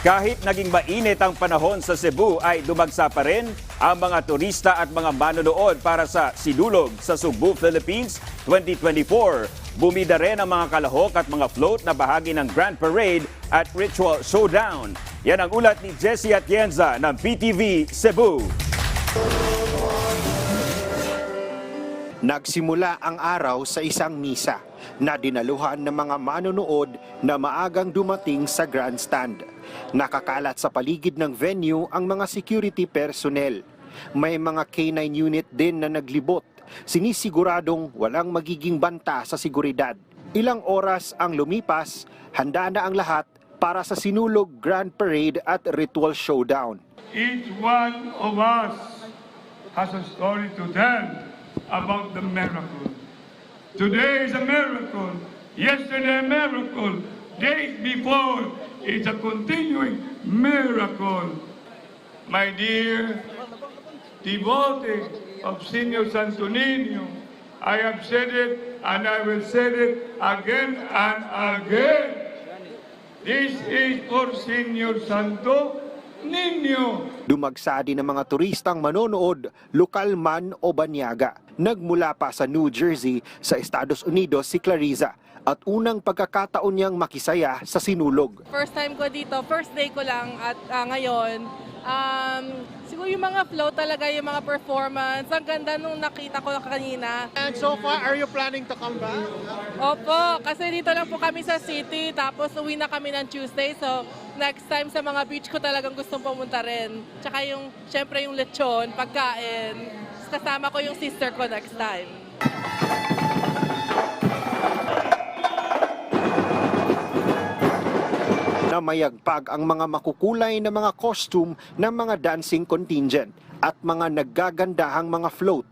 Kahit naging mainit ang panahon sa Cebu ay dumagsa pa rin ang mga turista at mga manonood para sa Sinulog sa Cebu, Philippines 2024. Bumida rin ang mga kalahok at mga float na bahagi ng Grand Parade at Ritual Showdown. Yan ang ulat ni Jesse Atienza ng PTV Cebu. Nagsimula ang araw sa isang misa na dinaluhan ng mga manonood na maagang dumating sa grandstand. Nakakalat sa paligid ng venue ang mga security personnel. May mga K9 unit din na naglibot, sinisiguradong walang magiging banta sa seguridad. Ilang oras ang lumipas, handa na ang lahat para sa sinulog Grand Parade at Ritual Showdown. Each one of us has a story to tell about the miracle. Today is a miracle. Yesterday a miracle. Days before, it's a continuing miracle. My dear devotees of Senior Santo Niño, I have said it and I will say it again and again. This is for Senior Santo Niño. Dumagsa din ang mga turistang manonood, lokal man o banyaga. Nagmula pa sa New Jersey sa Estados Unidos si Clariza at unang pagkakataon niyang makisaya sa sinulog. First time ko dito, first day ko lang at ah, ngayon, um, siguro yung mga flow talaga, yung mga performance, ang ganda nung nakita ko kanina. And so far, are you planning to come back? Opo, kasi dito lang po kami sa city, tapos uwi na kami ng Tuesday, so next time sa mga beach ko talagang gustong pumunta rin. Tsaka yung, syempre yung lechon, pagkain, kasama ko yung sister ko next time. na mayagpag ang mga makukulay na mga costume ng mga dancing contingent at mga naggagandahang mga float.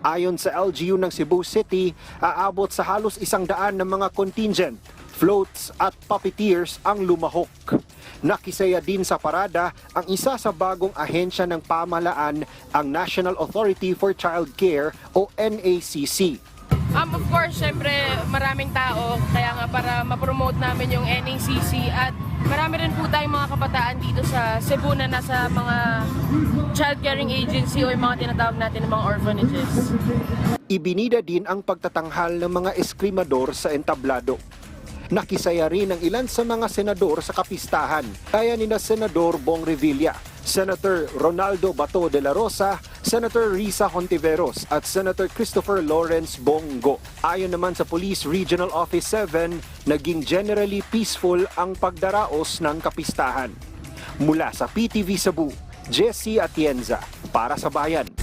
Ayon sa LGU ng Cebu City, aabot sa halos isang daan ng mga contingent, floats at puppeteers ang lumahok. Nakisaya din sa parada ang isa sa bagong ahensya ng pamalaan, ang National Authority for Child Care o NACC. Um, of course, syempre maraming tao, kaya nga para ma-promote namin yung NACC at marami rin po tayong mga kabataan dito sa Cebu na nasa mga child caring agency o yung mga tinatawag natin ng mga orphanages. Ibinida din ang pagtatanghal ng mga eskrimador sa entablado. Nakisaya rin ang ilan sa mga senador sa kapistahan, kaya ni na Senador Bong Revilla, Senator Ronaldo Bato de la Rosa, Senator Risa Hontiveros at Senator Christopher Lawrence Bongo. Ayon naman sa Police Regional Office 7, naging generally peaceful ang pagdaraos ng kapistahan. Mula sa PTV Cebu, Jesse Atienza, para sa bayan.